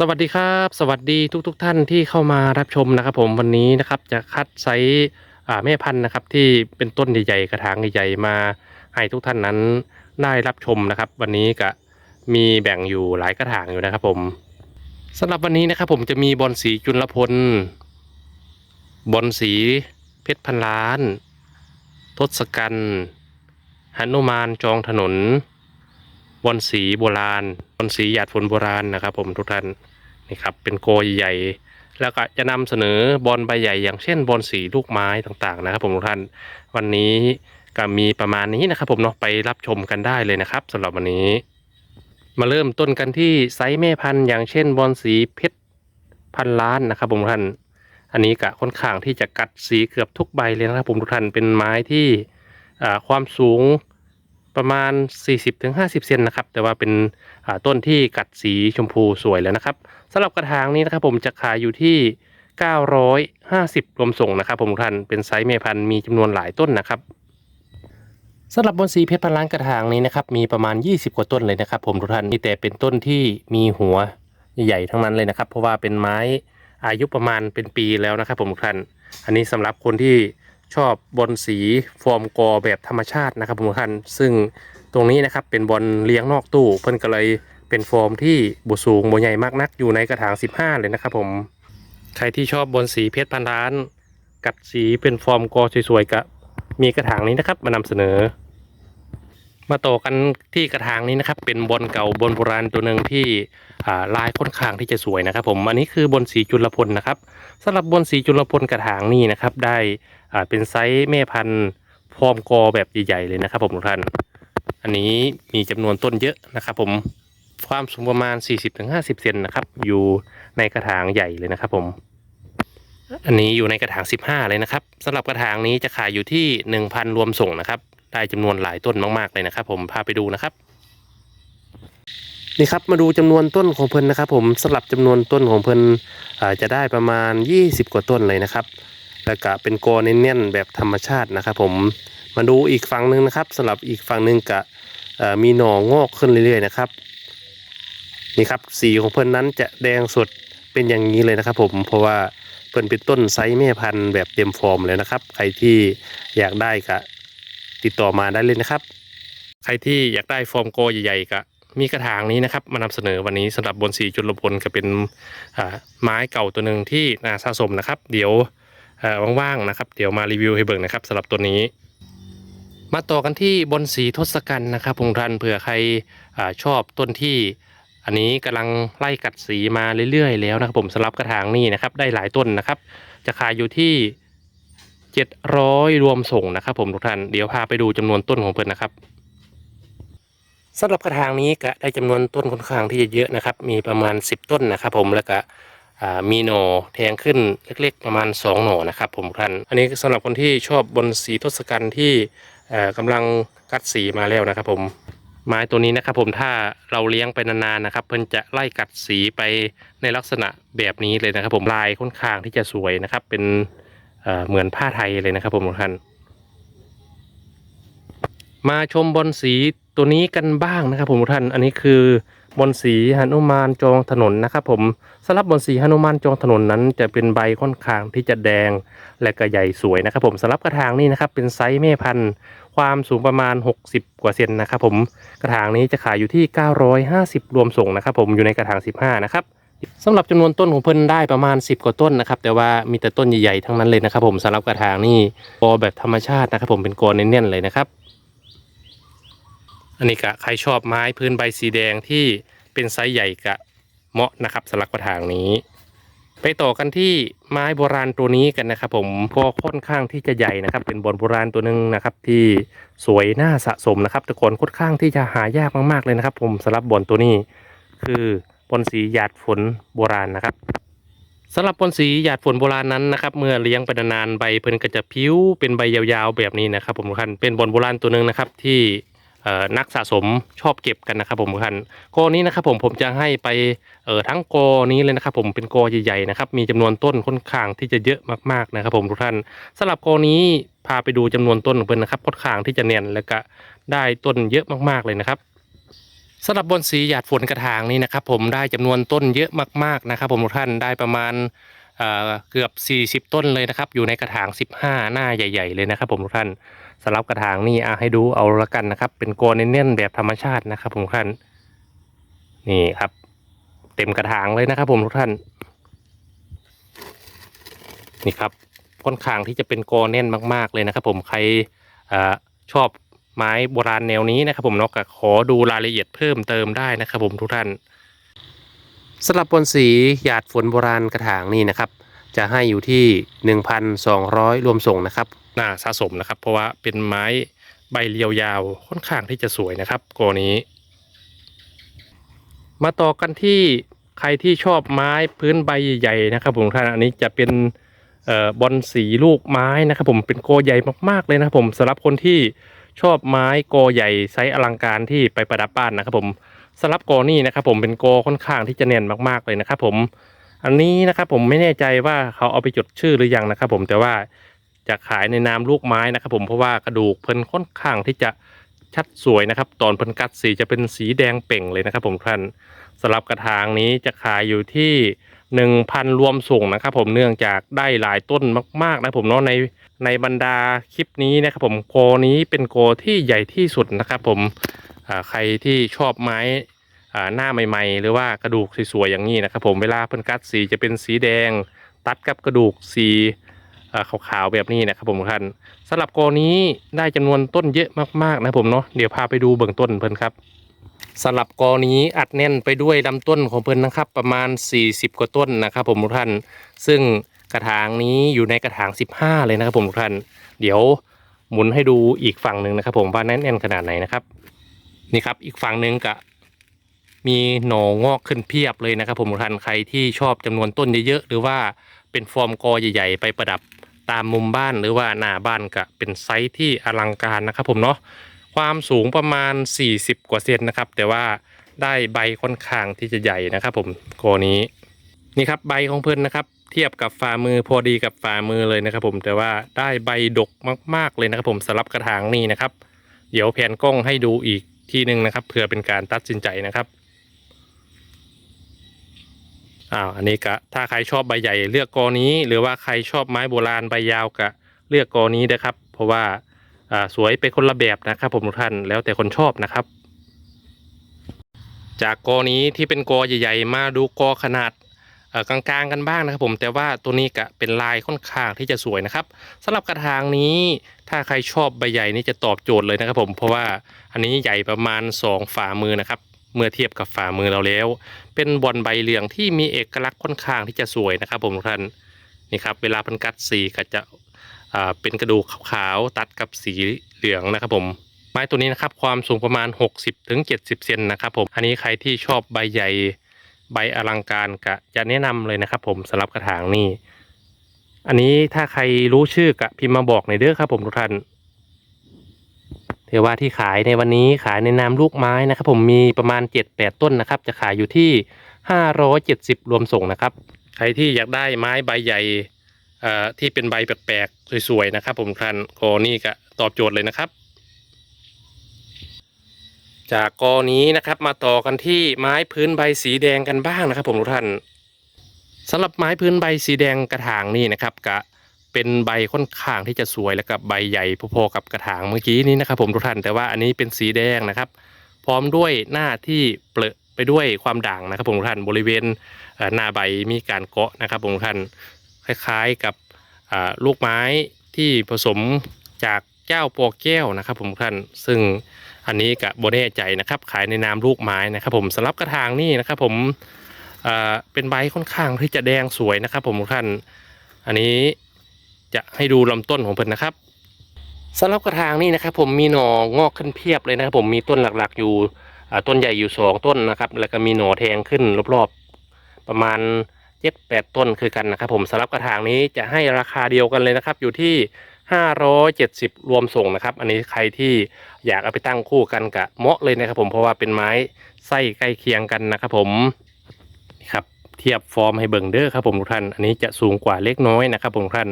สวัสดีครับ สวัสดีทุกๆทท่านที่เข้ามารับชมนะครับ ผมวันนี้นะครับจะคัดไซส์แม่พันธุ์นะครับ ที่เป็นต้นใหญ่ๆกระถางใหญ่ๆมา ให้ทุกท่านนั้นได้รับชมนะครับ วันนี้ก็มีแบ่งอยู่หลายกระถางอยู่นะครับ ผมสำหรับวันนี้นะครับ ผมจะมีบอลสีจุลพลบอลสีเพชรพันล้าน ทศกัณฐ์หนุมานจองถนน บอลสีโบราณบอลสีหยาดฝนโบราณนะครับ ผมทุกท่านนี่ครับเป็นโกใหญ่แล้วก็จะนำเสนอบอลใบใหญ่อย่างเช่นบอลสีลูกไม้ต่างๆนะครับ ผมทุกท่านวันนี้ก็มีประมาณนี้นะครับ ผมเนาะไปรับชมกันได้เลยนะครับสำหรับวันนี้ มาเริ่มต้นกันที่ไซส์แม่พันธุ์อย่างเช่นบอลสีเพชรพันล้านนะครับ ผมทุกท่าน อันนี้ก็ค่อนข้างที่จะกัดสีเกือบทุกใบเลยนะครับ ผมทุกท่านเป็นไม้ที่ความสูง ประมาณ 40-50 เซนนะครับ แต่ว่าเป็นต้นที่กัดสีชมพูสวยแล้วนะครับสำหรับกระถางนี้นะครับผมจะขายอยู่ที่ 950 รวมส่งนะครับ ผมทุกท่านเป็นไซส์เมพันมีจำนวนหลายต้นนะครับสำหรับบนสีเพชรพันล้านกระถางนี้นะครับมีประมาณ 20 กว่าต้นเลยนะครับ ผมทุกท่านมีแต่เป็นต้นที่มีหัวใหญ่ๆทั้งนั้นเลยนะครับ เพราะว่าเป็นไม้อายุประมาณเป็นปีแล้วนะครับ ผมทุกท่าน อันนี้สำหรับคนที่ ชอบบอลสีฟอร์มกอแบบธรรมชาตินะครับผมท่านซึ่งตรงนี้นะครับเป็นบอลเลี้ยงนอกตู้เพิ่นก็เลยเป็นฟอร์มที่บสูงบใหญ่มากนักอยู่ในกระถาง 15 เลยนะครับผมใครที่ชอบบอลสีเพชรพันล้าน กับสีเป็นฟอร์มกอสวยๆก็มีกระถางนี้นะครับมานำเสนอ มาต่อกันที่กระถางนี้นะครับ เป็นบอลเก่าบอลโบราณตัวหนึ่งที่ลายค่อนข้างที่จะสวยนะครับ ผมอันนี้คือบอลสีจุลพลนะครับสำหรับบอลสีจุลพลกระถางนี้นะครับ ได้เป็นไซส์แม่พันธุ์ฟอร์มกอแบบใหญ่ๆเลยนะครับ ผมทุกท่าน อันนี้มีจำนวนต้นเยอะนะครับ ผมความสูงประมาณ 40-50 เซนนะครับ อยู่ในกระถางใหญ่เลยนะครับ ผม อันนี้อยู่ในกระถาง 15 เลยนะครับสำหรับกระถางนี้จะขายอยู่ที่ 1,000 รวมส่งนะครับ ได้จำนวนหลายต้นมากๆเลยนะครับ ผมพาไปดูนะครับนี่ครับมาดูจำนวนต้นของเพิ่นนะครับ ผมสลับจำนวนต้นของเพิ่นจะได้ประมาณ 20 กว่าต้นเลยนะครับ แล้วก็เป็นกอเน้นๆแบบธรรมชาตินะครับ ผมมาดูอีกฝั่งหนึ่งนะครับสำหรับอีกฝั่งหนึ่งกะมีหน่องอกขึ้นเรื่อยๆนะครับนี่ครับสีของเพิ่นนั้นจะแดงสดเป็นอย่างนี้เลยนะครับ ผมเพราะว่าเพิ่นเป็นต้นไซส์แม่พันธุ์แบบเต็มฟอร์มเลยนะครับ ใครที่อยากได้ก็ ติดต่อมาได้เลยนะครับ ใครที่อยากได้ฟอร์มโกใหญ่ๆก็มีกระถางนี้นะครับมานำเสนอวันนี้สำหรับบนสีจุลพลก็เป็นไม้เก่าตัวหนึ่งที่น่าสะสมนะครับ เดี๋ยวว่างๆนะครับ เดี๋ยวมารีวิวให้เบิ่งนะครับสำหรับตัวนี้ มาต่อกันที่บนสีทศกัณฐ์นะครับพงทันเผื่อใครอชอบต้นที่อันนี้กำลังไล่กัดสีมาเรื่อยๆ แล้วนะครับผมสำหรับกระถางนี้นะครับได้หลายต้นนะครับ จะขายอยู่ที่ 700 รวมส่งนะครับ ผมทุกท่านเดี๋ยวพาไปดูจำนวนต้นของเพิ่นนะครับสำหรับกระถางนี้ก็ได้จำนวนต้นค่อนข้างที่จะเยอะนะครับ มีประมาณ 10 ต้นนะครับ ผมแล้วก็มีหน่อแทงขึ้นเล็กๆ ประมาณ 2 หน่อนะครับ ผมทุกท่าน อันนี้สำหรับคนที่ชอบบนสีทศกัณฐ์ที่เอ่อกำลังกัดสีมาแล้วนะครับผมไม้ตัวนี้นะครับผมถ้าเราเลี้ยงไปนานๆนะครับ เพิ่นจะไล่กัดสีไปในลักษณะแบบนี้เลยนะครับ ผมลายค่อนข้างที่จะสวยนะครับ เป็น เหมือนผ้าไทยเลยนะครับผมทุกท่านมาชมบอลสีตัวนี้กันบ้างนะครับผมทุกท่าน อันนี้คือบอลสีหนุมานจองถนนนะครับผมสำหรับบอลสีหนุมานจองถนนนั้น จะเป็นใบค่อนข้างที่จะแดงและก็ใหญ่สวยนะครับผมสำหรับกระถางนี้นะครับเป็นไซส์แม่พันธุ์ความสูงประมาณ 60 กว่าเซนนะครับผมกระถางนี้จะขายอยู่ที่ 950 รวมส่งนะครับผมอยู่ในกระถาง 15 นะครับ สำหรับจำนวนต้นของเพิ่นได้ประมาณ 10 กว่าต้นนะครับ แต่ว่ามีแต่ต้นใหญ่ๆทั้งนั้นเลยนะครับ ผมสำหรับกระถางนี่กอแบบธรรมชาตินะครับ ผมเป็นกอเน้นๆเลยนะครับ อันนี้กะใครชอบไม้พื้นใบสีแดงที่เป็นไซส์ใหญ่กะเหมาะนะครับสำหรับกระถางนี้ ไปต่อกันที่ไม้โบราณตัวนี้กันนะครับ ผมก็ค่อนข้างที่จะใหญ่นะครับ เป็นบอนโบราณตัวหนึ่งนะครับ ที่สวยน่าสะสมนะครับแต่ก่อนค่อนข้างที่จะหายากมากๆเลยนะครับ ผมสำหรับบอนตัวนี้คือ บอนสีหยาดฝนโบราณนะครับสำหรับบอนสีหยาดฝนโบราณนั้นนะครับ เมื่อเลี้ยงไปนานๆใบเพิ่นก็จะพิ้วเป็นใบยาวๆแบบนี้นะครับ ผมทุกท่านเป็นบอนโบราณตัวหนึ่งนะครับที่นักสะสมชอบเก็บกันนะครับผมทุกท่านโกนี้นะครับผมผมจะให้ไปเอ่อทั้งโกนี้เลยนะครับ ผมเป็นโกใหญ่ๆนะครับมีจำนวนต้นค่อนข้างที่จะเยอะมากๆนะครับ ผมทุกท่านสำหรับโกนี้พาไปดูจำนวนต้นของเพิ่นนะครับค่อนข้างที่จะเนียนแล้วก็ได้ต้นเยอะมากๆเลยนะครับ สำหรับบนสีหยาดฝนกระถางนี้นะครับ ผมได้จำนวนต้นเยอะมากๆนะครับ ผมทุกท่านได้ประมาณเอ่อเกือบ 40 ต้นเลยนะครับ อยู่ในกระถาง 15 หน้าใหญ่ ๆ เลยนะครับ ผมทุกท่านสำหรับกระถางนี่อะให้ดูเอาละกันนะครับ เป็นโกนเน้นๆแบบธรรมชาตินะครับ ผมทุกท่านนี่ครับ เต็มกระถางเลยนะครับ ผมทุกท่าน นี่ครับค่อนข้างที่จะเป็นโกแน่นมาก ๆ เลยนะครับ ผมใครอชอบ ไม้โบราณแนวนี้นะครับผมเนาะก็ขอดูรายละเอียดเพิ่มเติมได้นะครับผมทุกท่านสำหรับบอนสีหยาดฝนโบราณกระถางนี่นะครับ จะให้อยู่ที่ 1,200 รวมส่งนะครับน่าสะสมนะครับ เพราะว่าเป็นไม้ใบเรียวยาวค่อนข้างที่จะสวยนะครับโกนี้ มาต่อกันที่ใครที่ชอบไม้พื้นใบใหญ่ๆนะครับผมท่านอันนี้จะเป็นบอลสีลูกไม้นะครับ ผมเป็นโกใหญ่มากๆเลยนะครับผมสำหรับคนที่ ชอบไม้โกใหญ่ไซส์อลังการที่ไปประดับบ้านนะครับผมสำหรับโกนี่นะครับผมเป็นโกค่อนข้างที่จะแน่นมากๆเลยนะครับผมอันนี้นะครับผมไม่แน่ใจว่าเขาเอาไปจดชื่อหรือยังนะครับผมแต่ว่าจะขายในนามลูกไม้นะครับผมเพราะว่ากระดูกเพิ่นค่อนข้างที่จะชัดสวยนะครับ ตอนเพิ่นกัดสีจะเป็นสีแดงเป่งเลยนะครับผมท่านสำหรับกระถางนี้จะขายอยู่ที่ หนึ่งพันรวมส่งนะครับผมเนื่องจากได้หลายต้นมากๆนะผมเนาะในในบรรดาคลิปนี้นะครับผมโกนี้เป็นโกที่ใหญ่ที่สุดนะครับผมใครที่ชอบไม้หน้าใหม่ ๆ หรือว่ากระดูกสวยๆอย่างนี้นะครับผมเวลาเพิ่นกัดสีจะเป็นสีแดง ตัดกับกระดูกสีขาวๆแบบนี้นะครับผมท่านสำหรับโกนี้ได้จำนวนต้นเยอะมากๆนะผมเนาะเดี๋ยวพาไปดูเบื้องต้นเพิ่นครับ สำหรับกอนี้อัดแน่นไปด้วยลำต้นของเพิ่นนะครับ ประมาณ 40 กว่าต้นนะครับ ผมทุกท่าน ซึ่งกระถางนี้อยู่ในกระถาง 15 เลยนะครับ ผมทุกท่าน เดี๋ยวหมุนให้ดูอีกฝั่งหนึ่งนะครับ ผมว่าแน่นๆขนาดไหนนะครับ นี่ครับอีกฝั่งหนึ่งกะมีหน่องอกขึ้นเพียบเลยนะครับผมทุกท่านใครที่ชอบจำนวนต้นเยอะๆหรือว่าเป็นฟอร์มกอใหญ่ๆ ไปประดับตามมุมบ้านหรือว่าหน้าบ้านก็เป็นไซส์ที่อลังการนะครับ ผมเนาะ ความสูงประมาณ 40 กว่าเซนนะครับ แต่ว่าได้ใบค่อนข้างที่จะใหญ่นะครับ ผมกอนี้นี่ครับใบของเพื่อนนะครับ เทียบกับฝ่ามือพอดีกับฝ่ามือเลยนะครับ ผมแต่ว่าได้ใบดกมาก ๆเลยนะครับผมสำหรับกระถางนี้นะครับ เดี๋ยวแผนกล้องให้ดูอีกทีหนึ่งนะครับเพื่อเป็นการตัดสินใจนะครับอ้าวอันนี้ก็ถ้าใครชอบใบใหญ่เลือกกอนี้ หรือว่าใครชอบไม้โบราณใบยาวก็เลือกกอนี้นะครับ เพราะว่า สวยไปคนละแบบนะครับ ผมทุกท่านแล้วแต่คนชอบนะครับ จากกอนี้ที่เป็นกอใหญ่ ๆ มาดูกอขนาดอ่อกลางๆกันบ้างนะครับผมแต่ว่าตัวนี้ก็เป็นลายค่อนข้างที่จะสวยนะครับสำหรับกระถางนี้ถ้าใครชอบใบใหญ่นี่จะตอบโจทย์เลยนะครับผมเพราะว่าอันนี้ใหญ่ประมาณ 2 ฝ่ามือนะครับ เมื่อเทียบกับฝ่ามือเราแล้ว เป็นบอลใบเหลืองที่มีเอกลักษณ์ค่อนข้างที่จะสวยนะครับ ผมทุกท่านนี่ครับเวลาพันกัดสีก็จะ เป็นกระดูกขาวๆตัดกับสีเหลืองนะครับผมไม้ตัวนี้นะครับความสูงประมาณ 60-70ถึง70เซนนะครับผมอันนี้ใครที่ชอบใบใหญ่ใบอลังการก็จะแนะนำเลยนะครับ ผมสำหรับกระถางนี้อันนี้ถ้าใครรู้ชื่อกะพิมพ์มาบอกในเด้อครับ ผมทุกท่านเทว่าที่ขายในวันนี้ขายในนามลูกไม้นะครับ ผมมีประมาณ 7-8 ต้นนะครับ จะขายอยู่ที่ 570 รวมส่งนะครับ ใครที่อยากได้ไม้ใบใหญ่ ที่เป็นใบแปลกๆสวยๆนะครับ ผมท่านกอนี่ก็ตอบโจทย์เลยนะครับ จากกอนี้นะครับมาต่อกันที่ไม้พื้นใบสีแดงกันบ้างนะครับ ผมทุกท่านสำหรับไม้พื้นใบสีแดงกระถางนี่นะครับกะเป็นใบค่อนข้างที่จะสวยแล้วกับใบใหญ่พอๆกับกระถางเมื่อกี้นี้นะครับ ผมทุกท่านแต่ว่าอันนี้เป็นสีแดงนะครับ พร้อมด้วยหน้าที่เปลอะไปด้วยความด่างนะครับผมทุกท่านบริเวณหน้าใบมีการเกาะนะครับผมทุกท่าน คล้ายๆกับลูกไม้ที่ผสมจากแก้วปอแก้วนะครับผมท่านซึ่งอันนี้กับโบแน่ใจนะครับ ขายในนามลูกไม้นะครับ ผมสำหรับกระถางนี่นะครับผมเป็นใบค่อนข้างที่จะแดงสวยนะครับ ผมท่านอันนี้จะให้ดูลำต้นของเพิ่นนะครับสำหรับกระถางนี่นะครับ ผมมีหน่องอกขึ้นเพียบเลยนะครับ ผมมีต้นหลักๆอยู่ต้นใหญ่อยู่สองต้นนะครับ แล้วก็มีหน่อแทงขึ้นรอบๆประมาณ เจ็ดแปดต้นคือกันนะครับผมสำหรับกระถางนี้จะให้ราคาเดียวกันเลยนะครับ อยู่ที่ห้าร้อยเจ็ดสิบรวมส่งนะครับ อันนี้ใครที่อยากเอาไปตั้งคู่กันกับเมาะเลยนะครับผมเพราะว่าเป็นไม้ไส้ใกล้เคียงกันนะครับผมนี่ครับเทียบฟอร์มให้เบิ่งเด้อครับผมทุกท่าน อันนี้จะสูงกว่าเล็กน้อยนะครับผมทุกท่าน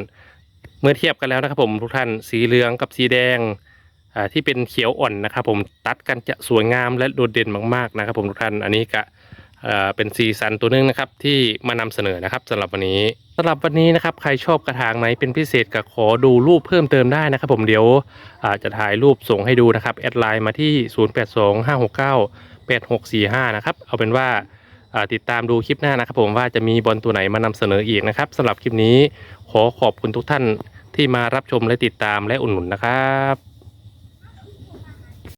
เมื่อเทียบกันแล้วนะครับผมทุกท่านสีเหลืองกับสีแดงที่เป็นเขียวอ่อนนะครับผมตัดกันจะสวยงามและโดดเด่นมากๆนะครับผมทุกท่านอันนี้ก็เอ่อ เป็นซีซันตัวหนึงนะครับที่มานำเสนอนะครับสำหรับวันนี้สำหรับวันนี้นะครับใครชอบกระถางไหนเป็นพิเศษก็ขอดูรูปเพิ่มเติมได้นะครับ ผมเดี๋ยวจะถ่ายรูปส่งให้ดูนะครับแอดไลน์มาที่ 0825698645 นะครับเอาเป็นว่าอ่าติดตามดูคลิปหน้านะครับ ผมว่าจะมีบอลตัวไหนมานำเสนออีกนะครับสำหรับคลิปนี้ขอขอบคุณทุกท่านที่มารับชมและติดตามและอุดหนุนนะครับ